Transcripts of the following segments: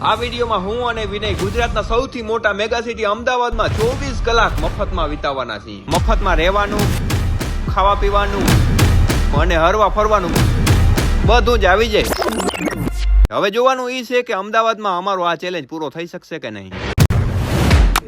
આ વિડીયોમાં હું અને વિનય ગુજરાતના સૌથી મોટા મેગા સિટી અમદાવાદમાં ચોવીસ કલાક મફતમાં વિતાવવાના છીએ. મફતમાં રહેવાનું, ખાવા પીવાનું અને હરવા ફરવાનું, બધું જ આવી જાય. હવે જોવાનું એ છે કે અમદાવાદમાં અમારો આ ચેલેન્જ પૂરો થઈ શકશે કે નહીં?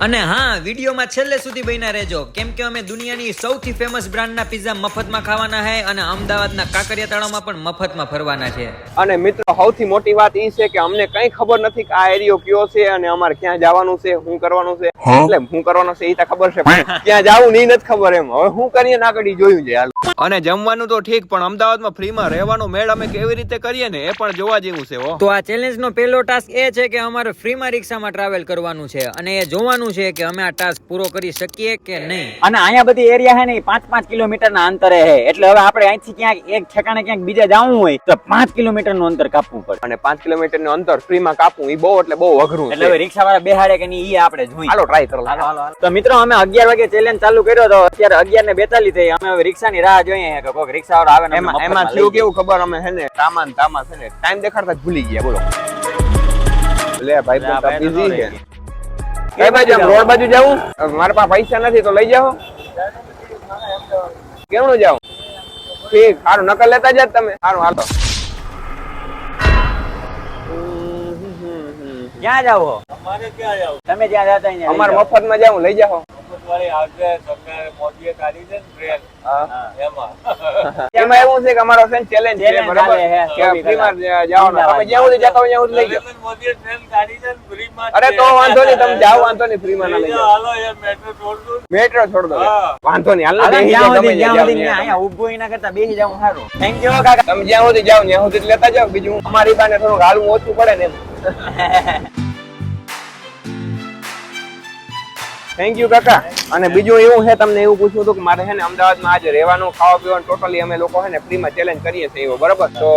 અને હા વિડીયોમાં છેલ્લે સુધી બન્યા રહેજો. કેમ કે અમે દુનિયાની સૌથી ફેમસ બ્રાન્ડના પિઝા મફતમાં ખાવાના છે અને અમદાવાદના કાંકરિયા તળાવમાં પણ મફતમાં ફરવાના છે. અને મિત્રો સૌથી મોટી વાત એ છે કે અમને કઈ ખબર નથી કે આ એરિયો કયો છે અને અમારે ક્યાં જવાનું છે શું કરવાનું છે. એટલે શું કરવાનું છે એ તો ખબર છે ક્યાં જવું નહીં નથી ખબર એમ. હવે શું કરીએ ના કરી જોયું છે હાલ. અને જમવાનું તો ઠીક પણ અમદાવાદમાં ફ્રીમાં રહેવાનો મેળ અમે કેવી રીતે કરીએ ને એ પણ જોવા જેવું છે તો આ ચેલેન્જનો પહેલો ટાસ્ક એ છે કે અમારે ફ્રીમાં રિક્ષામાં ટ્રાવેલ કરવાનું છે અને એ જોવાનું છે કે અમે આ ટાસ્ક પૂરો કરી શકીએ કે નહીં? અને અહીંયા બધી એરિયા હે ને પાંચ પાંચ કિલોમીટર ના અંતરે હે એટલે હવે આપણે અહીંથી ક્યાંક એક ઠેકાણે ક્યાંક બીજા જવું હોય તો પાંચ કિલોમીટરનું અંતર કાપવું પડે. અને પાંચ કિલોમીટરનું અંતર ફ્રીમાં કાપવું એ બહુ એટલે બહુ અઘરું એટલે હવે છે. રિક્ષા વાળા બેહાડે કે નહીં એ આપણે જોઈએ. હાલો ટ્રાય કરો. હાલો, હાલો. તો મિત્રો અમે અગિયાર વાગે ચેલેન્જ ચાલુ કર્યો તો અત્યારે અગિયાર ને બેતાલીસ થઈ. અમે હવે રિક્ષાની રાહ જોઈએ કે કોઈક રિક્ષા વાળો આવે ને એમાં એમાં થયું કેવું ખબર? અમે હે ને તામા ને તામા છે ને ટાઈમ દેખાડતા ભૂલી ગયા બોલો. લે ભાઈ બિઝી છે. કઈ બાજુ આમ રોડ બાજુ જવું મારા પાસે પૈસા નથી તો લઈ જાઓ. કેમનું જાવ ઠીક સારું નકલ લેતા જાત તમે. સારું હાલો. ક્યાં જાવ? છો? તમે જ્યાં જતા મફતમાં જાવ લઈ જાઓ. મફતમાં જાવું લઈ જાઓ એમાં. એવું છે કે અમારો છે ચેલેન્જ છે બરાબર? કે ચોવીસ free માં કલાક. જવાનું તમે જ્યાં સુધી જતા હોય ત્યાં સુધી લઈ જાઓ. અરે તો વાંધો નહીં તમે જાઓ વાંધો નહીં ફ્રીમાં ના લઈ જાઓ મેટ્રો છોડ દો વાંધો નહીં હાલો, બેસી જાઓ, તમે જ્યાં સુધી અહીંયા ઊભું એના કરતા બેસી જાવું સારું. થેન્ક યુ કાકા. તમે જ્યાં સુધી જાઓ ત્યાં સુધી લેતા જાઓ. બીજું અમારી પાસે થોડું હાલવું ઓછું પડે ને એમ. થેન્ક યુ કાકા. અને બીજું એવું છે તમને એવું પૂછવું હતું કે મારે છે ને અમદાવાદમાં આજે રહેવાનું ખાવા પીવાનું ટોટલી અમે લોકો છે ને ફ્રીમાં ચેલેન્જ કરીએ છીએ એવો બરાબર? તો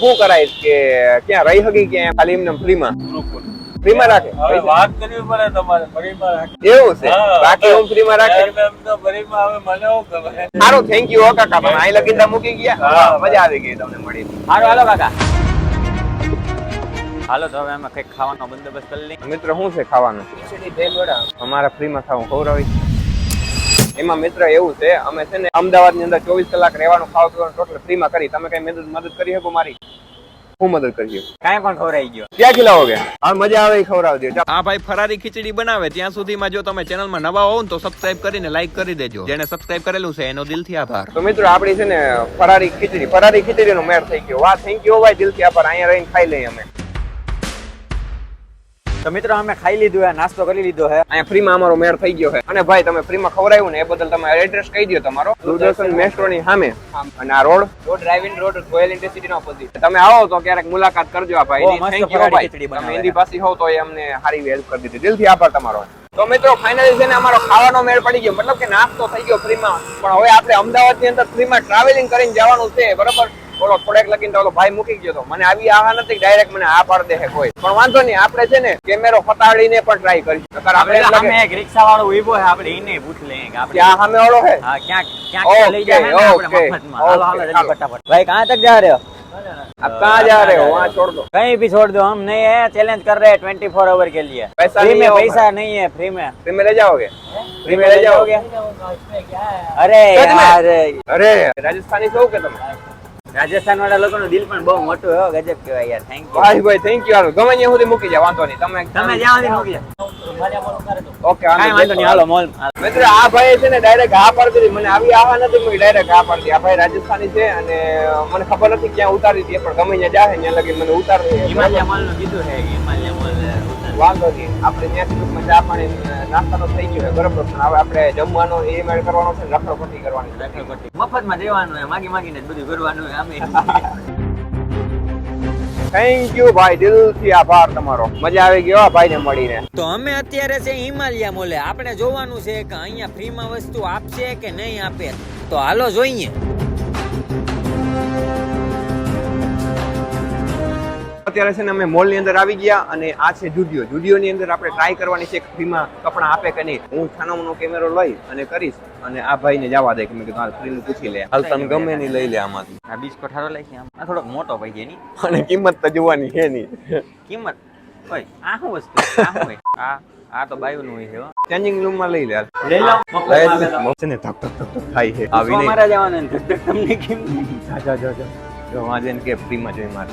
શું કરાય કે ક્યાં રહી શકી કે ખાલી એમને ફ્રીમાં ફ્રીમાં રાખે? હવે વાત કરવી પડે તમારે ફરીમાં રાખી. એવું છે? બાકી હું ફ્રીમાં રાખે? એમ એમ તો ફરીમાં હવે મને શું ગમે? સારું થેન્ક યુ કાકા તમે અહીં લગીને મૂકી ગયા. મજા આવી ગઈ તમને મળી. હાલો કાકા. હાલો તો હવે અમે કંઈક ખાવાનો બંદોબસ્ત કરી લઈએ. મિત્ર શું છે ખાવાનું? અમારા ફ્રીમાં ખાવું ખવડાવી. એમાં મિત્ર એવું છે અમે છે ને અમદાવાદની અંદર ચોવીસ કલાક રહેવાનું ખાવા પીવાનું ટોટલ ફ્રીમાં કરી. તમે કઈ મદદ મદદ કરી શકો મારી? હું મદદ કરી શકું? કાંઈ પણ ખવડાવી ગયો ક્યાં ખીલાવોગે હા મજા આવે ખવડાવી હા ભાઈ ફરારી ખીચડી બનાવે. ત્યાં સુધીમાં જો તમે ચેનલમાં નવા હોવ તો સબસ્ક્રાઇબ કરીને લાઈક કરી દેજો. જેને સબસ્ક્રાઇબ કરેલું છે એનો દિલથી આભાર. તો મિત્રો આપણી છે ને ફરારી ખીચડી. ફરારી ખીચડી નો મેળ થઈ ગયો. વાહ થેન્ક યુ ભાઈ દિલથી આભાર. અહીંયા રહીને ખાઈ લઈએ અમે. તો મિત્રો અમે ખાઈ લીધું હે નાસ્તો કરી લીધો હે. અહીંયા ફ્રીમાં અમારો મેળ થઈ ગયો છે અને ભાઈ તમે ફ્રીમાં ખવડાવ્યું ને એ બદલ તમે એડ્રેસ કહી દો તમારો. દૂરદર્શન મેસ્ટ્રો ની સામે અને આ road? Road driving road royal intercity નો ઓપોઝિટ તમે આવો તો ક્યારેક મુલાકાત કરજો આ ભાઈ. થેન્ક યુ ભાઈ. તમે. હિન્દી ભાષી હો તો એ અમને સારી હેલ્પ કરી દીધી. દિલથી આભાર તમારો. તો મિત્રો ફાઇનલી છે ને અમારો ખાવાનો મેળ પડી ગયો. મતલબ કે નાસ્તો થઈ ગયો ફ્રીમાં. પણ હવે આપણે અમદાવાદની અંદર ફ્રીમાં ટ્રાવેલિંગ કરીને જવાનું છે. બરાબર? ઓલો થોડેક લગીને તો ઓલો ભાઈ મૂકી ગયો તો મને આવી આવા નથી ડાયરેક્ટ મને આ પાડ દે છે કોઈ પણ વાંધો નહીં આપણે છે ને કેમેરો ફટાડીને પણ ટ્રાય કરીશું નકર આપણે એમ આપણે લાગે એક રિક્ષા વાળો ઉભો છે આપણે એને પૂછ લઈએ કે આપણે કે આ સામે વાળો છે હા ક્યાંક ક્યાંક લઈ જાય ને આપણે Okay, મફતમાં હાલો હાલો okay, જલ્દી હાલો. ફટાફટ ભાઈ कहाँ तक जा रहे हो आप कहाँ जा रहे हो वहाँ छोड़ दो कहीं भी छोड़ दो हम नहीं है चैलेंज कर रहे हैं ट्वेंटी फोर आवर के लिए पैसा फ्री नहीं में होगा। पैसा नहीं है फ्री में फ्री में ले जाओगे फ्री में ले जाओगे અરે સચ में? યાર અરે રાજસ્થાની છો કે તમે રાજસ્થાન વાળા લોકોનું દિલ પણ બહુ મોટું એવો ગજબ કહેવાય યાર. થેન્ક યુ ભાઈ ભાઈ થેન્ક યુ ગમે ત્યાં સુધી મૂકી જાય વાંધો નહીં. તમે તમે જ્યાં સુધી મૂકી જાઓ ઓકે વાંધો નહીં. હાલો મોલ. મિત્ર આ ભાઈ છે ને ડાયરેક્ટ હા પાડી દીધી મને આવી આવા નથી મૂકી ડાયરેક્ટ હા પાડી દીધી. આ ભાઈ રાજસ્થાની છે અને મને ખબર નથી ક્યાં ઉતારી હતી પણ ગમે ત્યાં જાય ત્યાં લગી મને ઉતારી. હિમાલય મોલનું કીધું છે હિમાલય મોલ. વાંધો નહીં. આપણે ત્યાંથી ટૂંકમાં ચા પાણી નાસ્તાનો થઈ ગયો. બરોબર. પણ હવે આપણે જમવાનો એ મેળ કરવાનો છે ને રખડપટ્ટી કરવાની છે. મફતમાં જવાનું હોય માગી માગીને બધું કરવાનું હોય આમે થેન્ક યુ ભાઈ દિલથી આભાર તમારો. મજા આવી ગયો આ ભાઈને મળીને. તો અમે અત્યારે છે હિમાલયા મોલે. આપણે જોવાનું છે કે અહીંયા ફ્રીમાં વસ્તુ આપશે કે નહીં આપે. તો હાલો જોઈએ. અત્યારે છે ને અમે મોલની અંદર આવી ગયા અને આ છે જુડિયો. જુડિયો ની અંદર આપણે ટ્રાય કરવાની છે ફ્રીમાં કપડા આપે કે નહીં. હું છાનામાનો કેમેરો લઈ અને કરીશ અને આ ભાઈને જવા દે કે મેં કીધું હાલ ફ્રી નું પૂછી લે. હાલ તમે ગમે નહીં લઈ લે આમાંથી. આ બીજ કોઠારો લઈ આમ. આ થોડોક મોટો ભાઈ એની. અને કિંમત તો જોવાની છે નહીં કિંમત? ઓય આ શું વસ્તુ આ શું આ આ તો બાયુનું હોય છે ચેન્જિંગ રૂમમાં લઈ લે હાલ. લઈ લો. નથી. ને ધક ધક ધક થાય છે. આ વિનય મારા જવાના ધક ધક તમને કેમ? જા જા જા જા. જો વાજેન કે ફ્રી માં જોઈ મારે.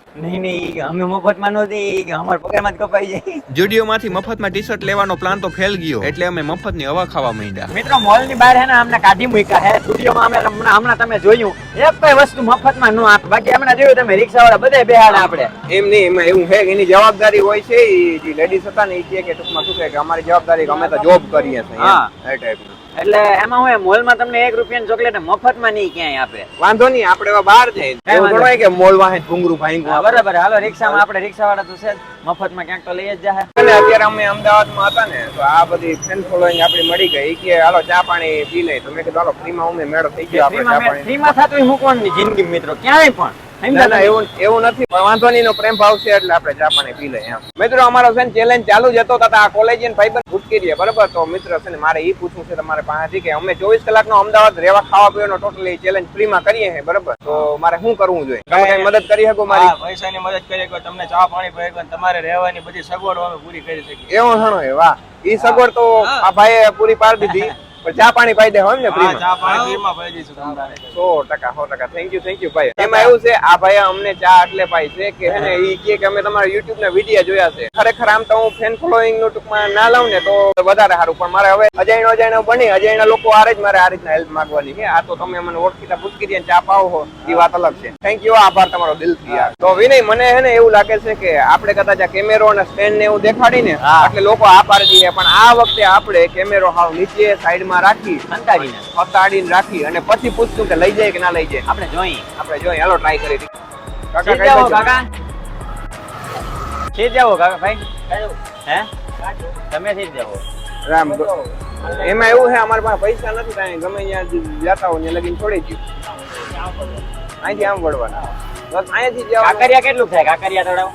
નહીં નહીં અમે મફતમાં નો દઈએ ઈ કે અમારા પગારમાં જ કપાઈ જાય. જુડિયો મફતમાં ટી શર્ટ લેવાનો પ્લાન તો ફેલ ગયો. એટલે અમે મફતની હવા ખાવા માંડ્યા. મિત્રો મોલની બહાર હે ને અમને કાઢી મૂક્યા હે. સ્ટુડિયોમાં અમે હમણાં હમણાં તમે જોયું. એક કઈ વસ્તુ મફતમાં ન આપ. બાકી હમણાં જોયું તમે રિક્ષા વાળા બધે બેહાડ આપણે. એમ નહીં એમાં એવું છે કે એની જવાબદારી હોય છે એ લેડીઝ હતા ને એ કે ટૂંકમાં શું કહે કે અમારી જવાબદારી કે અમે તો જોબ કરીએ છીએ. હા. એ ટાઈપનું એટલે એમાં હું મોલમાં તમને એક રૂપિયાની ચોકલેટ મફતમાં નહીં ક્યાંય આપે. વાંધો નહીં આપણે બહાર જાય એવું કે મોલમાં ઘુંઘરું ભાઈ બરાબર. હાલો રિક્ષામાં આપણે રિક્ષા વાળા તો છે. મફતમાં ક્યાંક તો લઈ જ જાય અને અત્યારે અમે અમદાવાદમાં હતા ને તો આ બધી ફેન ફોલોઈંગ આપણી મળી ગઈ. કે હાલો ચા પાણી પી લઈ તો મેં કીધું હાલો ફ્રીમાં અમે મેળો થઈ ગયો આપણે ચા પાણી. ફ્રીમાં થતું મૂકવાની જિંદગી મિત્રો? ક્યાંય પણ. એવું એવું નથી. વાંધો નહીં પ્રેમ ભાવ છે એટલે આપણે ચા પાણી પી લઈએ એમ. મિત્રો અમારો છે ને ચેલેન્જ ચાલુ જ હતો તો આ કોલેજિયન ભાઈબંધ ભૂટકી રહ્યા બરાબર? તો મિત્ર છે ને મારે પૂછવું છે તમારે પાસેથી કે અમે ચોવીસ કલાકનો અમદાવાદ રહેવા ખાવા પીવાનો ટોટલી ચેલેન્જ ફ્રીમાં કરીએ છીએ બરાબર? તો મારે શું કરવું જોઈએ? તમે કઈ મદદ કરી શકો મારી? પૈસાની મદદ કરી શકો તમને ચા પાણી તમારે રહેવાની બધી સગવડો અમે પૂરી કરી શકીએ. એવો ઘણો એ વાહ. ઈ સગવડ તો આ ભાઈએ પૂરી પાડી દીધી. પણ ચા પાણી પાઈ દેવા હોય ને ફ્રી ચા પાણી ફ્રીમાં પાઈ દઈશું તમારે સો ટકા સો ટકા. થેન્ક યુ થેન્ક યુ ભાઈ. એમાં એવું છે આ ભાઈ અમને ચા એટલે પાઈ છે કે હે ને ઈ કે કે અમે તમારા યુટ્યુબ ના વિડિયો જોયા છે. ખરેખર આમ તો હું ફેન ફોલોઈંગનું ટૂંકમાં ના લઉં ને તો વધારે સારું. પણ મારે હવે અજાણ્યો અજાણ્યો બની અજાણ્યા લોકો આરે જ મારે આ રીતના હેલ્પ માંગવાની છે. આ તો તમે મને ઓળખીતા પૂછકી દે ચા પાવો હો એ વાત અલગ છે. થેન્ક યુ આભાર તમારો દિલથી યાર. તો વિનય મને હે ને એવું લાગે છે કે આપણે કદાચ આ કેમેરો અને સ્ટેન્ડ ને એવું દેખાડીને. એટલે લોકો આ દઈએ પણ આ વખતે આપણે કેમેરો હાવ નીચે સાઈડમાં રાખી અંતાડીને હતાડીને રાખી અને પછી પૂછતું કે લઈ જાય કે ના લઈ જાય. આપણે જોઈ. આપણે જોઈ હાલો ટ્રાય કરી કાકા કઈ જાવ કાકા. સીધ જાઓ કાકા ભાઈ. હે? તમે સીધ જાઓ રામ એમાં એવું છે અમારી પાસે પૈસા નથી કાંઈ ગમે ત્યાં જતા હોય લગીને છોડી દઉં અહીંથી આમ વળવાના. અહીંયાથી જ જવાનું. કાકરિયા કેટલું થાય? કાકરિયા તળાવ?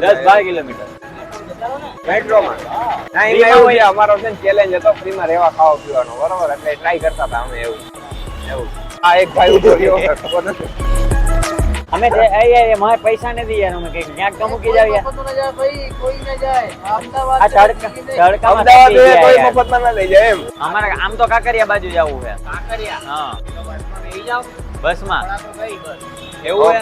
દસ બાર કિલોમીટર. મેટ્રોમાં ના એમાં એવું છે અમારો છે ચેલેન્જ હતો ફ્રીમાં રહેવા ખાવા પીવાનો. બરોબર? એટલે ટ્રાય કરતા હતા અમે એવું. એવું. આ એક ભાઈ ઊભો રહ્યો. ખબર નથી. અમે જે એ એ એ મારે પૈસા નથી યાર અમે કંઈક ક્યાંક તો મૂકી જાવ યાર અમદાવાદ. મફતમાં ના લઈ જાય એમ. અમારે આમ તો કાકરિયા બાજુ જવું છે. હા. બસમાં. એવું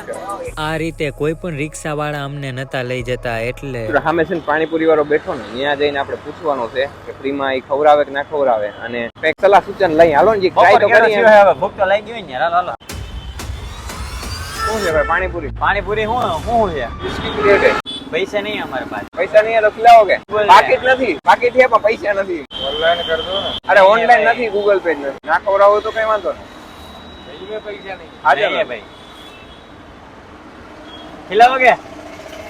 આ રીતે કોઈ પણ રિક્ષા વાળા અમને નતા લઈ જતા એટલે સામે છે પાણીપુરી વાળો બેઠો ને ત્યાં જઈને આપણે પૂછવાનું છે કે ફ્રીમાં એ ખવડાવે કે ના ખવડાવે. અને કંઈક સલાહ સૂચન લઈ હાલો ને જે ટ્રાય તો કરીએ. હવે ભૂખ તો લાગી હોય ને હાલો, હાલો. શું છે ભાઈ પાણીપુરી? પાણીપુરી શું શું છે? બિસ્કિટ લે કે? પૈસા નહીં અમારે પાસે. પૈસા નહીં તો ખિલાવો કે પાકીટ નથી. પાકીટ છે પણ પૈસા નથી. ઓનલાઈન કરજો ને. અરે ઓનલાઈન નથી ગૂગલ પે નથી. ના ખવડાવો તો કઈ વાંધો નહીં. બીજું પૈસા નહીં હાજર નહીં ભાઈ ખીલાવો કે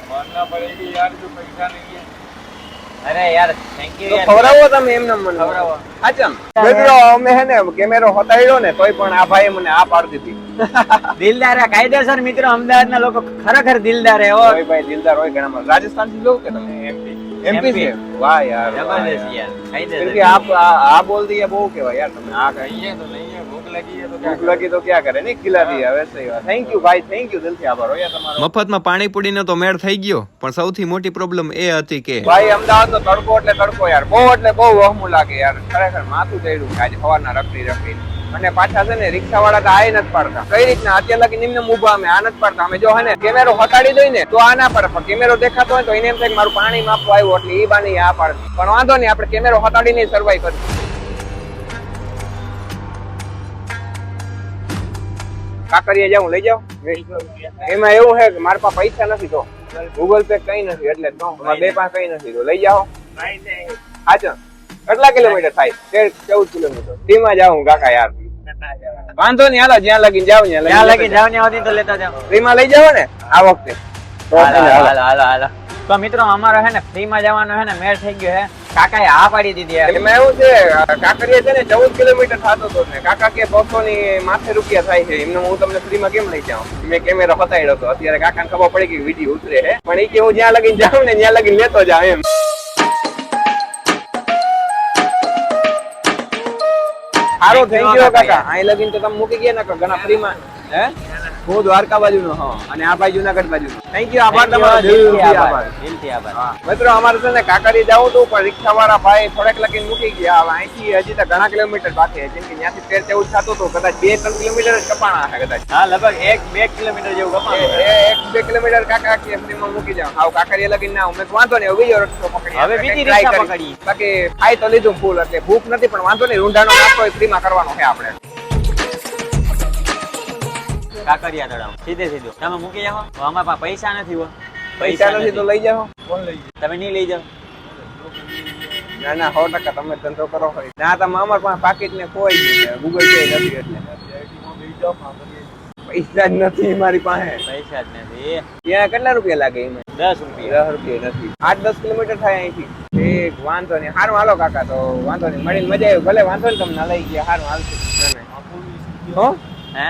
માનના પડેગી યાર જો પૈસા નહીં है અરે યાર થેન્ક તો યુ યાર ખવડાવો તમે એમને મને ખવડાવો. હાચમ મિત્રો અમે હે ને કેમેરો હટાડ્યો ને તોય પણ આ ભાઈએ મને આ પાડી દીધી દિલદાર હે, કાયદેસર મિત્રો અમદાવાદના લોકો ખરેખર દિલદાર હે ઓ કોઈ ભાઈ દિલદાર હોય ઘણા રાજસ્થાન થી લો કે તમે એમપી એમપી છે વાહ યાર વાહ જબરદસ્ત યાર. યાર फिर भी કાયદેસર आप आ, आ बोल दिए वो क्या यार तुमने आ गए नहीं है મફતમાં પાણીપુરી નો તો મેળ થઈ ગયો પણ સૌથી મોટી પ્રોબ્લેમ એ હતી કે ભાઈ અમદાવાદ તો તડકો એટલે તડકો યાર બહુ એટલે બહુ વહમું લાગે યાર. ખરેખર માથું ચડ્યું આજે સવારના રખડી રખડી. અને પાછા છે ને રિક્ષા વાળા તો આ નથી પાડતા. કઈ રીતના? અત્યારે લગી નિમ્ન ઊભા અમે આ નથી પાડતા. અમે જો હે ને કેમેરો હટાડી દઈ ને તો આના ના પડે પણ કેમેરો દેખાતો હોય તો એને એમ થાય મારું પાણી માપવા આવ્યું એટલે એ બાની આ પાડે. પણ વાંધો નહીં આપણે કેમેરો હટાડીને સર્વાઈવ કરીશું. કાકરિયા જાઉં લઈ જાવ એમાં એવું છે કે મારા પાસે પૈસા નથી તો ગૂગલ પે કઈ નથી એટલે તો બે પાસે કઈ નથી તો લઈ જાઓ. હાચો કેટલા કિલોમીટર થાય? તેર ચૌદ કિલોમીટર. ધીમા જાઉં કાકા યાર. વાંધો નહીં હાલો જ્યાં લગીને જાવ જ્યાં લગી લગી જાવ ત્યાં તો લેતા જાવ ફ્રીમાં લઈ જાઓ ને આ વખતે. હાલો હાલો હાલો હાલો. તો મિત્રો અમારો હે ને ફ્રી માં જવાનો હે ને મેળ થઈ ગયો હે કાકાએ હા પાડી દીધી. એમાં એવું છે કાંકરિયા છે ને ચૌદ કિલોમીટર થતો હતો ને કાકા કે બસો ની માથે રૂપિયા થાય છે એમને હું તમને ફ્રીમાં કેમ લઈ જાઉં? મેં કેમેરા બતાવ્યો હતો. અત્યારે કાકાને ખબર પડી કે વીડિયો ઉતરે હે પણ એ કે હું જ્યાં લગીને જાઉં ને ત્યાં લગીને લેતો જાઉં એમ. સારો થઈ ગયો કાકા. અહીં લગીને તો તમે મૂકી ગયા ને ઘણા ફ્રીમાં હે? હું દ્વારકા બાજુનો હા. અને આ ભાઈ જુનાગઢ બાજુ થેન્ક યુ આભાર તમારો. દિલથી દિલથી આભાર. આભાર. દિલથી આભાર. મિત્રો અમારે છે ને કાકડી જવું હતું પણ રિક્ષા વાળા ભાઈ થોડાક લગીને મૂકી ગયા. હવે અહીંથી હજી તો ઘણા કિલોમીટર બાકી છે. જેમ કે ત્યાંથી તેર ચૌદ થતું હતું. કદાચ બે ત્રણ કિલોમીટર જ કપાણા હશે કદાચ. હા લગભગ એક બે કિલોમીટર જેવું એ- એક બે કિલોમીટર કાકા કે ફ્રીમાં મૂકી જાવ હાવ કાકારી લગીને ના મેં વાંધો નહીં બીજો રસ્તો પકડી હવે બીજી રિક્ષા કરી. બાકી ખાઈ તો લીધું ફૂલ એટલે ભૂખ નથી પણ વાંધો નહીં રૂંઢાનો નાસ્તો ફ્રીમાં કરવાનો છે આપણે. કાકરિયા તળાવ. સીધે સીધું. તમે મૂકી જાઓ. તો અમારા પાસે પૈસા નથી હો. પૈસા નથી તો લઈ જાઓ. તમે નહીં લઈ જાઓ. ના ના સો ટકા તમે ધંધો કરો હોય. ના તમે અમાર પાસે પાકીટ ને કોઈ ગૂગલ પે નથી એટલે. પૈસા જ નથી મારી પાસે. પૈસા જ નથી. ત્યાં કેટલા રૂપિયા લાગે એમાં? દસ રૂપિયા. દસ રૂપિયા નથી. આઠ દસ કિલોમીટર થાય અહીંથી. એક વાંધો નહીં. સારું હાલો કાકા તો વાંધો નહીં. મળીને મજા આવી. ભલે વાંધો નહીં તમને લઈ ગયા. સારું હાલશે. હો? હે?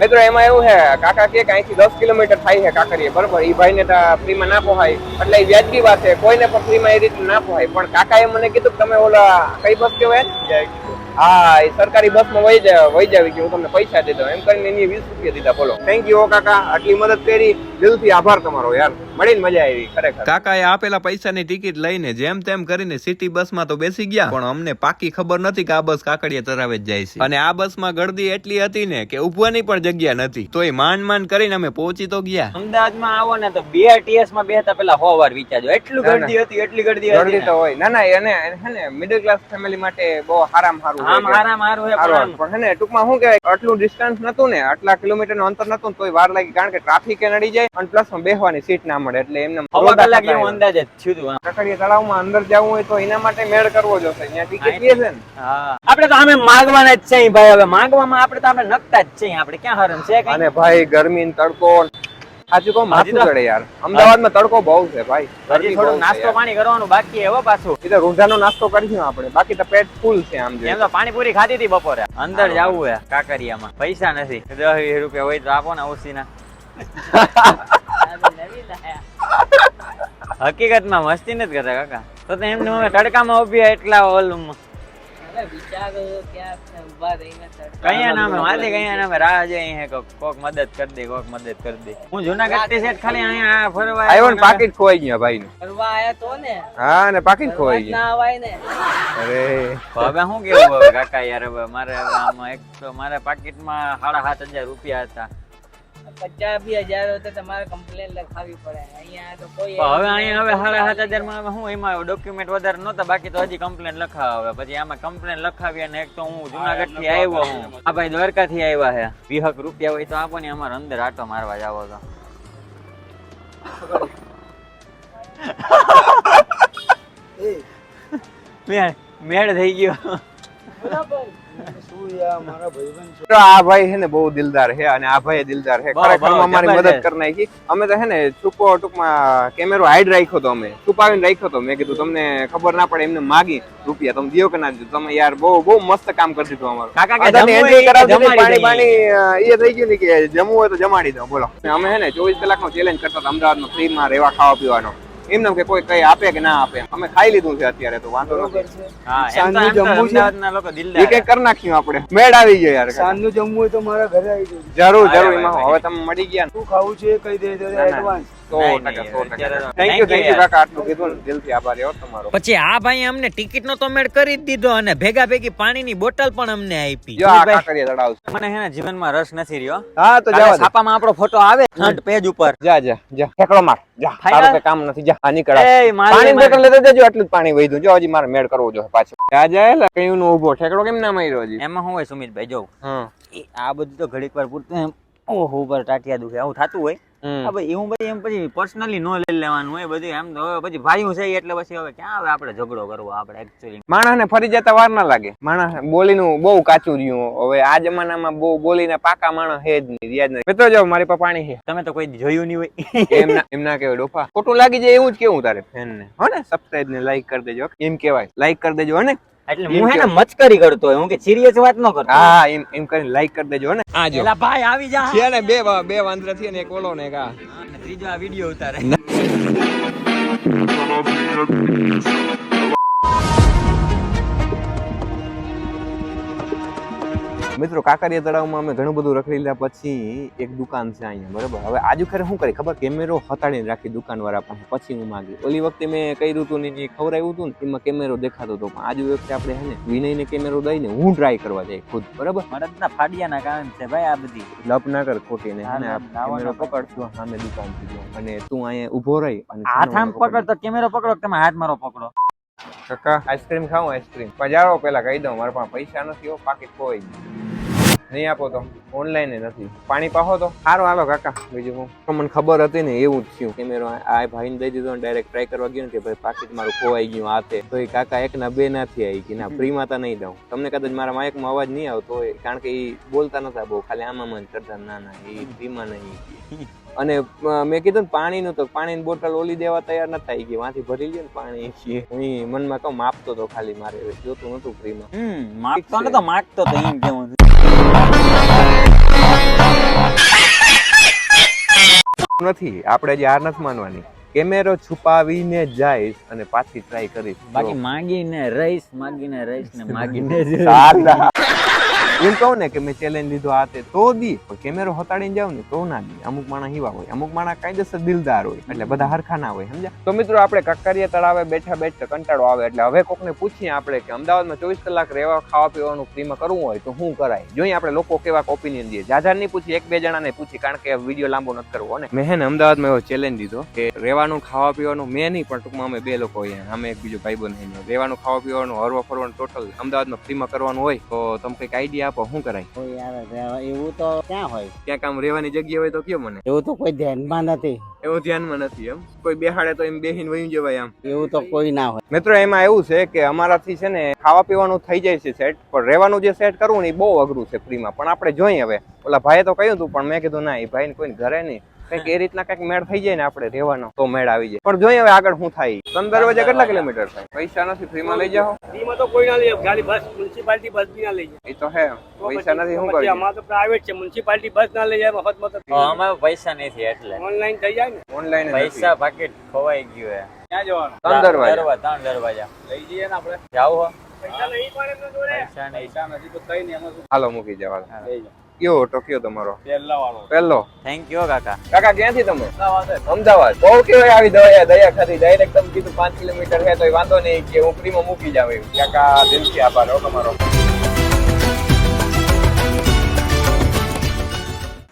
મિત્રો, એમાં એવું છે, કાકા કે અહીંથી દસ કિલોમીટર થાય છે કાકરીએ. બરોબર એ ભાઈને ફ્રીમાં ના પોહાય. એટલે એ વ્યાજબી વાત છે, કોઈને પણ ફ્રીમાં એ રીતે ના પોહાય. પણ કાકાએ મને કીધું કે તમે ઓલા કઈ બસ કહેવાય? હા એ સરકારી બસમાં વહી વહી જાવી કે હું તમને પૈસા દીધો એમ કરીને એની વીસ રૂપિયા દીધા, બોલો. થેન્ક યુ કાકા. આટલી મદદ કરી. દિલથી આભાર તમારો, યાર. મળીને મજા આવી ખરેખર. કાકાએ આપેલા પૈસાની ટિકિટ લઈને જેમ તેમ કરીને સિટી બસમાં તો બેસી ગયા પણ અમને પાકી ખબર નથી કે આ બસ કાકડીએ તરાવે જ જાય છે. અને આ બસમાં ગળદી એટલી હતી ને કે ઉભવાની પણ જગ્યા નથી. તોય માંડ માંડ કરીને અમે પહોંચી તો ગયા. અમદાવાદમાં આવો ને તો બે ટીએસમાં બેહતા પેલા હો વાર વિચારજો. એટલું. ગરદી હતી એટલી ગરદી ગરદી હતી તો હોય. ના ના એને હે ને મિડલ ક્લાસ ફેમિલી માટે બહુ હારામ હારું આમ હારામ હારું હે પણ સારું પણ હે ને ટૂંકમાં શું કહેવાય આટલું ડિસ્ટન્સ નતું ને આટલા કિલોમીટરનું અંતર નતું તોય વાર લાગી. કારણ કે ટ્રાફિક નડી જાય અને પ્લસ બેહવાની સીટ ના મળે એટલે એમને હવા કલાક જેવું અંદાજ જ થયું હતું આમ. કાકડીયા તળાવમાં અંદર જવું હોય તો એના માટે મેળ કરવો જોશે અહીંયા ટિકિટ લે છે ને. હા. આપણે તો અમે માગવાના જ છે ભાઈ હવે. માગવામાં આપણે તો આપણે નકતા જ છે આપણે ક્યાં હરમ છે અને ભાઈ ગરમી તડકો સાચું કહું માથું ચડે યાર. અમદાવાદમાં તડકો બહુ છે ભાઈ. હજી થોડું નાસ્તો પાણી કરવાનું બાકી એવો પાછું. એ તો નાસ્તો કરીશું આપણે. બાકી તો પેટ ફૂલ છે આમ એમ જોઈએ. તો પાણીપુરી ખાધી હતી બપોરે. અંદર જવું હે કાકરિયામાં. પૈસા નથી. દસ વીસ રૂપિયા હોય તો આપો ને ઓછીના હકીકતમાં મસ્તી નથી કરતા કાકા. તો તો એમને અમે તડકામાં ઊભી એટલા ઓલું કયા નામે? માથે કયા નામે? રાહ જઈ હે કોક કોક મદદ કરી દે કોક મદદ કરી દે. હું જુનાગઢથી સેટ ખાલી અહીંયા ફરવા આવ્યો ને પાકીટ ખોવાઈ ગયા ભાઈ નું ફરવા આયા તો ને? હા ને પાકીટ ખોવાઈ ના ગયા. ને અરે. હવે શું કેવું હવે કાકા યાર હવે મારે આમાં એક તો મારા પાકીટમાં સાડા સાત હજાર રૂપિયા હતા. પચાસ બી હજાર તો તમારે કમ્પ્લેન લખાવી પડે. અહીંયા તો કોઈ હવે અહીંયા હવે સાડા સાત હજારમાં હું એમાં ડોક્યુમેન્ટ વધારે નહોતા બાકી તો હજી કમ્પ્લેન લખાવે. પછી આમાં કમ્પ્લેન લખાવી અને એક તો હું જુનાગઢથી આવ્યો હું. આ ભાઈ દ્વારકા થી આવ્યા છે. વીહક રૂપિયા હોય તો આપો ને અમારે અંદર આટો મારવા જાવો તો મેળ મેળ થઈ ગયો. આ ભાઈ છે ને બહુ દિલદાર છે અને આ ભાઈ દિલદાર છે. ખરેખર અમારી મદદ કરી નાખી. અમે તો છે ને છુપો ટૂંકમાં કેમેરો હાઈડ રાખ્યો તો અમે. છુપાવીને રાખ્યો તો મેં કીધું તમને ખબર ના પડે એમને માગી રૂપિયા. તમે દિયો કે ના દીધું? તમે યાર બહુ બહુ મસ્ત કામ કરી દીધું અમારું. કાકા કે બધાને જમવું હોય કરાવતી હતી, જમાડી પાણી પાણી એ થઈ ગયું ને કે જમવું હોય તો જમાડી દો. બોલો. અમે છે ને ચોવીસ કલાકનો ચેલેન્જ કરતા હતા અમદાવાદમાં ફ્રીમાં રહેવા ખાવા પીવાનો એમને કે કોઈ કઈ આપે કે ના આપે. અમે ખાઈ લીધું છે અત્યારે તો વાંધો નથી. હા સાંજનું જમવું છે? અમદાવાદના લોકો એ દિલદાર કઈ કરી નાખ્યું આપણે. મેળ આવી ગયો યાર. સાંજનું જમવું હોય તો મારા ઘરે આવી જજો. જરૂર જરૂર એમાં હવે તમે મળી ગયા ને. શું ખાવું છે એ કહી દેજો ના, ના. એડવાન્સ પછી આ ભાઈ અમને ટિકિટ નો તો મેળ કરી જ દીધો અને ભેગા ભેગી પાણીની બોટલ પણ અમને આપી. જો. મને હે ને જીવનમાં રસ નથી રહ્યો. હા તો જાવ છાપામાં આપણો ફોટો આવે ફ્રન્ટ પેજ ઉપર. જા જા જા. ઠેકડો માર. જા તારું કામ નથી. જા પાણી બોટલ લેતો જજો આટલું જ પાણી વહી જો હજી મારે મેળ કરવો જોઈએ પાછો. જા જા એટલે કયું નો ઊભો. ઠેકડો કેમ ના માર્યો હજી? એમાં શું હોય સુમિતભાઈ જો આ બધું તો ઘડીક વાર પૂરતું ઓહો ઉપર ટાટિયા દુખે. આવું થતું હોય. આ ભાઈ એવું ભાઈ એમ પછી પર્સનલી નો લઈ લેવાનું હોય બધું એમ તો હવે પછી ભાઈ છે એટલે પછી હવે ક્યાં હવે આપણે ઝઘડો કરવો આપણે એકચ્યુઅલી માણસને ફરી જતા વાર ના લાગે. માણસ બોલીનું બહુ કાચું રહ્યું. હવે આ જમાનામાં બહુ બોલીને પાકા માણસ હે જ નહીં રિયાજ નહીં મિત્રો જો મારી પાસે પાણી છે. તમે તો કોઈ જોયું નહીં હોય. એમના એમના કેવાય ડોફા. ખોટું લાગી જાય એવું જ કેવું તારે ફેન ને હો ને સબસ્ક્રાઇબ ને લાઈક કરી દેજો. એમ કેવાય લાઈક કરી દેજો હો ને. એટલે હું હે ને મચકરી કરતો હોય હું કે સિરિયસ વાત ન કરતો હા એમ એમ કરીને લાઈક કરી દેજો ને. આ જો. એલા ભાઈ આવી જા. છે ને બે બે વાંદરા થી ને એક ઓલો ને એક આ. ત્રીજો આ વિડિયો ઉતારે. મિત્રો કાંકરિયા તળાવમાં અમે ઘણું બધું રખડી લીધા પછી એક દુકાન છે અહીંયા બરાબર? હવે આજુ ખરે શું કરી ખબર? કેમેરો હતાડીને રાખી દુકાન વાળા પાસે. પછી હું માગી ઓલી વખતે મેં કર્યું હતું ને જે ખવડાવ્યું હતું ને એમાં કેમેરો દેખાતો હતો. પણ આજુ વખતે આપણે હે ને વિનયને કેમેરો દઈને હું ટ્રાય કરવા જાય ખુદ બરાબર? મરદના ફાડિયાના કારણ છે ભાઈ આ બધી. લપ ના કર ખોટી ને કેમેરો ના, પકડ તું સામે દુકાનથી અને તું અહીંયા ઊભો રહી અને હાથ આમ સામે પકડ તો કેમેરો પકડો કે તમે હાથ મારો પકડો? કાકા આઈસ્ક્રીમ ખાઉં આઈસ્ક્રીમ પજારો પેલા કહી દઉં મારા પાસે પૈસા નથી હો પાકીટ કોઈ નહીં આપો તો. ઓનલાઈન નથી. પાણી પાહો તો. સારું હાલો કાકા. બીજું હું મને ખબર હતી ને એવું જ થયું. કેમેરો આ ભાઈને દઈ દીધો ને ડાયરેક્ટ ટ્રાય કરવા ગયો ને કે ભાઈ પાકીટ મારું ખોવાઈ ગયું આ તે. તો એ કાકા એક ના બે નથી આવી કે ના ફ્રીમાં તો નહીં દઉં તમને કદાચ મારા માયકમાં અવાજ નહીં આવતો હોય કારણ કે એ બોલતા નતા બહુ. ખાલી આમાં મને કરતા ના ના એ ફ્રીમાં નહીં. અને મેં કીધું ને પાણીનું તો પાણીની બોટલ ઓલી દેવા તૈયાર નતા થઈ ગઈ વાંથી ભરી ગયો ને પાણી. હું મનમાં કહું માપતો તો ખાલી મારે. જોતું નતું ફ્રીમાં માં માપતો ને તો માગતો તો એમ કેવું. નથી આપણે જે હાર નથી માનવાની કેમેરો છુપાવીને જઈશ અને પાછી ટ્રાય કરીશ બાકી માંગીને રહીશ માંગીને રહીશ ને માંગીને જ. એમ કહું ને કે મેં ચેલેન્જ લીધો આ તે તો દી. પણ કેમેરો હતાડીને જાવ ને તો ના દી. અમુક માણસ હિવા હોય અમુક માણસ કાયદેસર દિલદાર હોય એટલે બધા હરખા ના હોય સમજ્યા? તો મિત્રો આપણે કકરિયા તળાવે બેઠા બેઠા કંટાળો આવે એટલે હવે કોકને પૂછીએ આપણે કે અમદાવાદમાં ચોવીસ કલાક રહેવા ખાવા પીવાનું ફ્રીમાં કરવું હોય તો શું કરાય? જોઈએ આપણે લોકો કેવા ઓપિનિયન દઈએ જાજાર નહીં પૂછી એક બે જણાને પૂછી કારણ કે વીડિયો લાંબો નથી કરવો ને? મેં હે ને અમદાવાદમાં એવો ચેલેન્જ દીધો કે રહેવાનું ખાવા પીવાનું મેં નહીં પણ ટૂંકમાં અમે બે લોકો અહીંયા અમે એક બીજો ભાઈબંધ નહીં રહેવાનું ખાવા પીવાનું હરવા ફરવાનું ટોટલ અમદાવાદમાં ફ્રીમાં કરવાનું હોય તો તમે કંઈક આઈડિયા આપો શું કરાય? એવું તો ક્યાં હોય? ક્યાંક આમ રહેવાની જગ્યા હોય તો કયો મને? એવું તો કોઈ ધ્યાનમાં નથી. એવું ધ્યાનમાં નથી એમ? કોઈ બેહાડે તો એમ બેહીને વયું જવાય આમ. એવું તો કોઈ ના હોય. મિત્રો એમાં એવું છે કે અમારાથી છે ને ખાવા પીવાનું થઈ જાય છે સેટ પણ રહેવાનું જે સેટ કરવું ને એ બહુ અઘરું છે ફ્રીમાં. પણ આપણે જોઈએ હવે. ઓલા ભાઈએ તો કહ્યું હતું પણ મેં કીધું ના એ ભાઈ કોઈ ઘરે નહીં. કંઈક એ રીતના કંઈક મેળ થઈ જાય ને આપણે રહેવાનો તો મેળ આવી જાય. પણ જોઈએ હવે આગળ શું થાય. ત્રણ વાગે કેટલા કિલોમીટર થાય? પૈસા નથી ફ્રીમાં લઈ જાઓ. ફ્રીમાં તો કોઈ ના લઈ ખાલી બસ મ્યુનિસિપાલિટી બસ બી ના લઈ જાય. એ તો હે પૈસા નથી શું કરી અમારે તો પ્રાઇવેટ છે મ્યુનિસિપાલિટી બસ ના લઈ જાય મફતમાં તો અમારે પૈસા નથી એટલે. ઓનલાઈન થઈ જાય ને. ઓનલાઈન પૈસા પાકેટ ખોવાઈ ગયું હે. ક્યાં જવાનું? ત્રણ દરવાજા. ત્રણ દરવાજા. લઈ જઈએ ને આપણે. જાવ હો. પૈસા નહીં પડે એમને જોડે. પૈસા નહીં. પૈસા નથી તો કઈ નહીં હાલો મૂકી જવા લઈ જાઓ. કયો ઓટો કયો તમારો પહેલો. થેન્ક યુ કાકા. કાકા ક્યાંથી તમે? અમદાવાદ બહુ કેવાય આવી દયા દયા ખરી ડાયરેક્ટ તમે કીધું પાંચ કિલોમીટર છે તો વાંધો નહીં કે હું ફ્રીમાં મૂકી જાવ એવું કાકા દિલથી આભાર હો તમારો.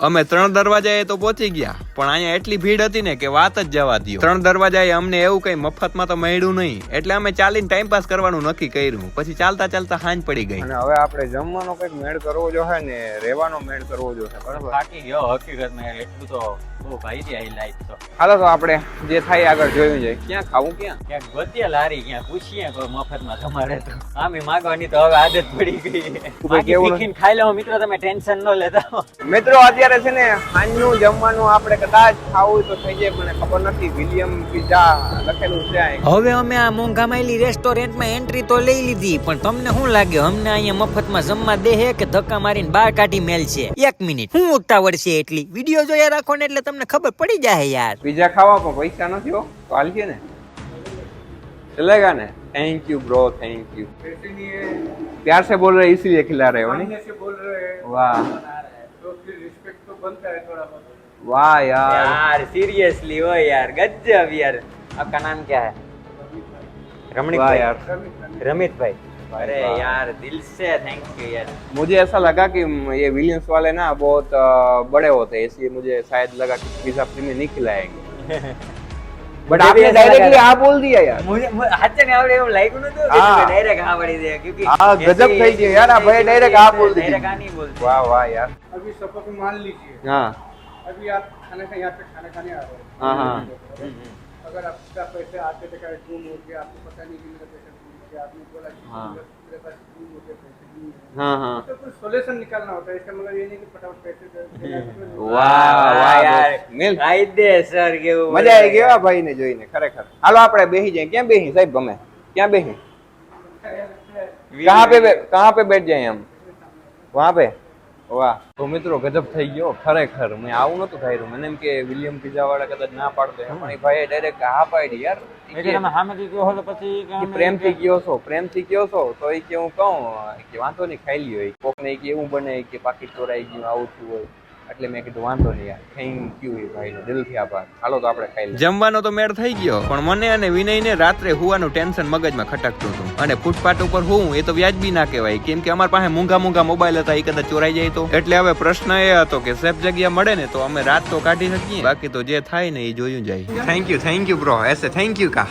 અમે ત્રણ દરવાજાએ તો પહોંચી ગયા પણ અહીંયા એટલી ભીડ હતી ને કે વાત જ જવા દો ત્રણ દરવાજાએ અમને એવું કઈ મફતમાં તો મળ્યું નહીં એટલે અમે ચાલીને ટાઈમ પાસ કરવાનું નક્કી કર્યું. પછી ચાલતા ચાલતા હાંજ પડી ગઈ. અને હવે આપણે જમવાનો કંઈક મેળ કરવો જોઈએ ને રહેવાનો મેળ કરવો જોઈએ બરાબર? બાકી ગયો હકીકતમાં એટલું તો બહુ ભાઈ રહી લાઈફ તો. હાલો તો આપણે જે થાય આગળ જોયું જાય. ક્યાં ખાવું ક્યાં? ક્યાંક ગોતીએ લારી ક્યાં પૂછીએ કોઈ મફતમાં તમારે તો. આમે માગવાની તો હવે આદત પડી ગઈ. કેવું ખાઈ લો મિત્રો તમે ટેન્શન ન લેતા. મિત્રો અત્યારે અત્યારે છે ને સાંજનું જમવાનું આપણે કદાચ ખાવું તો થઈ જાય પણ ખબર નથી વિલિયમ પિઝા લખેલું છે હવે અમે આ મોંઘામાયેલી રેસ્ટોરન્ટમાં એન્ટ્રી તો લઈ લીધી પણ તમને શું લાગે? અમને અહીંયા મફતમાં જમવા દે કે ધક્કા મારીને બહાર કાઢી મેલ છે? એક મિનિટ હું ઉતાવળ છે એટલી. વીડિયો જોયા રાખો ને એટલે તમને ખબર પડી જાય યાર. પિઝા ખાવા પણ પૈસા નથી હો તો હાલશે ને. चलेगा ना thank you bro thank you प्यार से बोल रहे રહે खिला रहे हो नहीं बोल रहे बनता है थोड़ा बहुत। वाह यार। यार सीरियसली वो यार गजब यार। आपका नाम क्या है? रमणीक भाई। यार। रमित भाई। अरे यार दिल से थैंक यू यार। मुझे ऐसा लगा कि ये विलियम्स वाले ना बहुत बड़े होते हैं इसलिए मुझे शायद लगा कि पिज्जा फ्री में नहीं खिलाएँगे। बट आपने डायरेक्टली आप बोल दिया यार मुझे हाथ में आवड़े वो लाइक नु तो डायरेक्ट हां पड़ी दे क्योंकि हां गजब થઈ ગઈ યાર આ ભાઈ ડાયરેક્ટ આ બોલ દીધી डायरेक्ट नहीं बोल वाह वाह यार अभी सबको मान लीजिए हां अभी आप खाने का यहां पे खाना खाने आ रहे हो हां हां अगर आपका पैसे आते थे का गुम हो गया आपको पता नहीं कि मेरा पैसा गुम हो गया आपने बोला कि मेरे पास गुम हो गया हाँ हाँ। सोल्यूशन વાહ વાહ યાર કેવું મજા આવી ગઈ ભાઈ ને જોઈને ખરેખર। હાલો આપણે બેસી જાય ક્યાં બેસી સાહેબ ગમે. ક્યાં બેસી कहाँ पे कहाँ पे बैठ जाए हम वहाँ पे વાહ. તો મિત્રો ગજબ થઈ ગયો. ખરેખર મેં આવું નતું ધાર્યું. મને એમ કે વિલિયમ પીઝા વાળા કદાચ ના પાડતો પણ એ ભાઈએ ડાયરેક્ટ હા પાડી યાર. તમે સામેથી પછી કે પ્રેમથી ગયો છો પ્રેમથી ગયો છો. તો એ કે હું કહું. કે વાંધો નહીં ખાઈ લ્યો. કોક ને કે એવું બને કે પાકીટ ચોરાઈ ગયું આવું થયું હોય. એટલે મેં કીધું વાંધો નહીં યાર થેન્ક યુ એ ભાઈનો દિલથી આભાર હાલો તો આપણે ખાઈ લઈએ જમવાનો તો મેળ થઈ ગયો પણ મને અને વિનયને રાત્રે હુવાનું ટેન્શન મગજમાં ખટકતું હતું અને ફૂટપાથ ઉપર હું એ તો વ્યાજબી ના કહેવાય કેમ કે અમારી પાસે મૂંઘા મૂંઘા મોબાઈલ હતા એ કદાચ ચોરાઈ જાય તો એટલે હવે પ્રશ્ન એ હતો કે સેફ જગ્યા મળે ને તો અમે રાત તો કાઢી શકીએ બાકી તો જે થાય ને એ જોયું જાય thank you thank you bro ऐसे थैंक यू का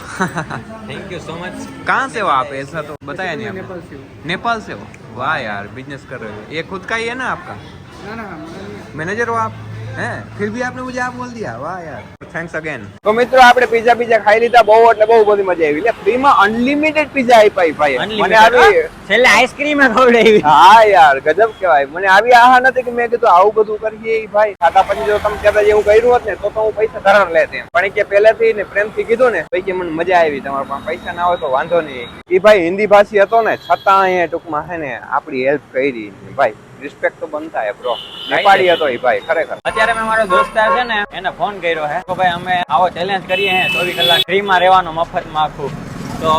થેન્ક યુ સો મચ कहाँ से हो आप ऐसा तो बताया नहीं नेपाल आपने से हूँ नेपाल से हो वाह यार बिजनेस कर रहे हो ये खुद का ही है ना आपका ना ना हमारा नहीं है। मैनेजर हो आप हैं फिर भी आपने मुझे आप बोल दिया वाह यार थैंक्स अगेन તો મિત્રો આપણે પીઝા પીઝા ખાઈ લીધા બહુ એટલે બહુ બધી મજા આવી એટલે ફ્રીમાં અનલિમિટેડ પીઝા આપ્યા ઈ ભાઈએ મને આવી છેલ્લે આઈસ્ક્રીમ ખવડાવી હા યાર ગજબ કેવાય મને આવી આહા નથી કે મેં કીધું આવું બધું કરીએ ઈ ભાઈ ખાતા પછી જો તમે કહેતા જેવું કર્યું હોત ને તો તો હું પૈસા ધરણ લેત એમ પણ એ કે પહેલેથી ને પ્રેમથી કીધું ને તો ઈ કે મને મજા આવી તમારા પાસે પૈસા ના હોય તો વાંધો નહીં ઈ ભાઈ હિન્દી ભાષી હતો ને છતાં એ ટૂંકમાં છે ને આપણી હેલ્પ કરી ભાઈ રિસ્પેક્ટ તો બનતા હે બ્રો નેપાળી હતો એ ભાઈ ખરેખર. અત્યારે મેં મારો દોસ્તાર છે ને એને ફોન કર્યો હે. કે ભાઈ અમે આવો ચેલેન્જ કરીએ હે ચોવીસ કલાક ફ્રીમાં રહેવાનું મફતમાં આખું. તો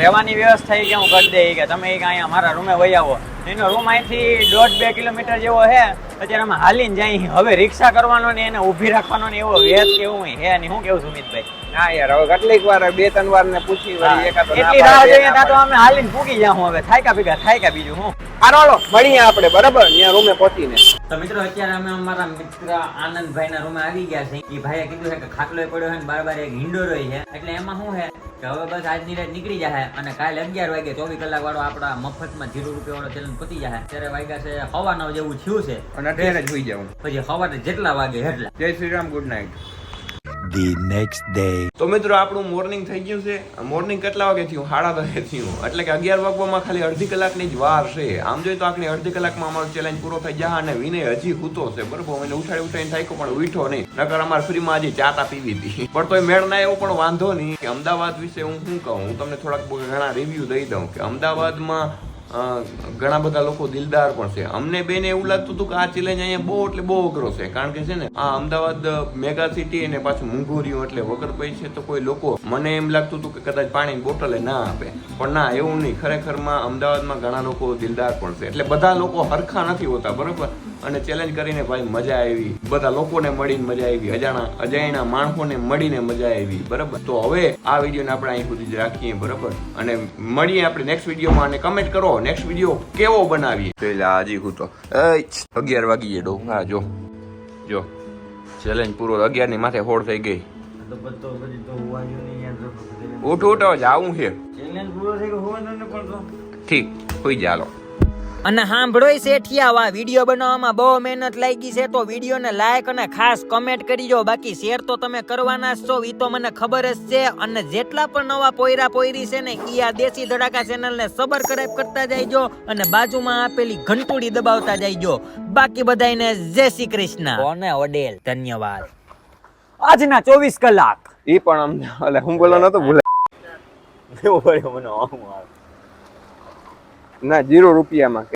રહેવાની વ્યવસ્થા એ કે હું કરી દે કે તમે એક અહીંયા મારા રૂમે વહી આવો. એનો રૂમ અહીંથી દોઢ બે કિલોમીટર જેવો છે અત્યારે અમે હાલીને જાય હવે રિક્ષા કરવાનો ને એને ઊભી રાખવાનો ને એવો વેત કેવું હે ને હું કેવું સુમિતભાઈ? ના યાર હવે કેટલીક વાર બે ત્રણ વાર ને પૂછી વળી એકાદો એટલી રાહ જોઈએ તો અમે હાલીને પૂકી જાઉં હવે. થાયકા ભેગા થાયકા બીજું હું? હાલો હાલો મળીએ આપણે બરાબર? ત્યાં રૂમે પહોંચીને. તો મિત્રો અત્યારે અમે અમારા મિત્ર આનંદભાઈ ના રૂમે આવી ગયા છે એ ભાઈએ કીધું છે કે ખાટલો પડ્યો છે ને બાર બાર એક હિંડોરો છે. એટલે એમાં શું છે કે હવે બસ આજની રાત નીકળી જાય અને કાલે અગિયાર વાગે ચોવીસ કલાક વાળો આપણા મફતમાં જીરો રૂપિયા વાળો ચેલેન્જ પતી જાય ત્યારે વાગ્યા છે હવા નવ જેવું થયું છે. અને અત્યારે જ હોઈ જાઉં. પછી સવારે જેટલા વાગે એટલા. જય Shri Ram good night the next day તો મિત્રો, આપણું મોર્નિંગ થઈ ગયું છે. મોર્નિંગ કેટલા વાગે થયું? સાડા દસે થયું. એટલે કે અગિયાર વાગવામાં ખાલી અડધી કલાકની જ વાર છે. આમ જોઈએ તો આખરી અડધી કલાકમાં અમારો ચેલેન્જ પૂરો થઈ જાય અને વિનય હજી હૂતો છે. બરોબર? એને ઉઠાડી ઉઠાડીને થાય પણ ઉઠ્યો નહીં. નકર અમારે ફ્રીમાં ચા ચાતા પીવી હતી. પણ તોય મેળ ના એવો પણ વાંધો નહીં કે અમદાવાદ વિશે હું શું કહું? હું તમને થોડાક ઘણા રિવ્યુ દઈ દઉં કે અમદાવાદમાં ઘણા બધા લોકો દિલદાર પણ છે. અમને બેને એવું લાગતું હતું કે આ ચેલેન્જ અહીંયા બહુ એટલે બહુ અઘરો છે. કારણ કે છે ને, આ અમદાવાદ મેગા સિટી અને પાછું મોંઘું એટલે વગર પૈસે તો કોઈ લોકો, મને એમ લાગતું હતું કે કદાચ પાણી બોટલે ના આપે. પણ ના, એવું નહીં. ખરેખરમાં અમદાવાદમાં ઘણા લોકો દિલદાર પણ છે. એટલે બધા લોકો હરખા નથી હોતા, બરોબર? અને ચેલેન્જ કરીને ભાઈ મજા આવી. બધા લોકોને મળીને મજા આવી અજાણા અજાણ્યા માણસોને મળીને મજા આવી બરાબર? તો હવે આ વિડીયોને આપણે અહીં સુધી જ રાખીએ બરાબર? અને મળીએ આપણે નેક્સ્ટ વિડીયોમાં અને કમેન્ટ કરો નેક્સ્ટ વીડિયો કેવો બનાવીએ? પેલા હજી હું તો અગિયાર વાગી ડો હા જો જો ચેલેન્જ પૂરો અગિયારની માથે હોડ થઈ ગઈ. ઉઠ ઉઠો જાવું છે. ચેલેન્જ પૂરો થઈ ગયો હોવાનું ને પણ તો. ઠીક હોઈ જા લો અને સાંભળોય શેઠિયાવા વીડિયો બનાવવામાં બહુ મહેનત લાગી છે તો વિડીયોને લાઈક અને ખાસ કમેન્ટ કરીજો બાકી શેર તો તમે કરવાના જ છો એ તો મને ખબર જ છે. અને જેટલા પણ નવા પોયરા પોયરી છે ને એ આ દેશી ધડાકા ચેનલને સબસ્ક્રાઇબ કરતા જાયજો અને બાજુમાં આપેલી ઘંટુડી દબાવતા જાયજો. બાકી બધાને જય શ્રી કૃષ્ણ. કોને ઓડેલ? ધન્યવાદ. આજના ચોવીસ કલાક. એ પણ અમને એટલે હું બોલવાનો તો ભૂલે. એવું પડ્યું મને આવું આવે. ના જીરો રૂપિયામાં.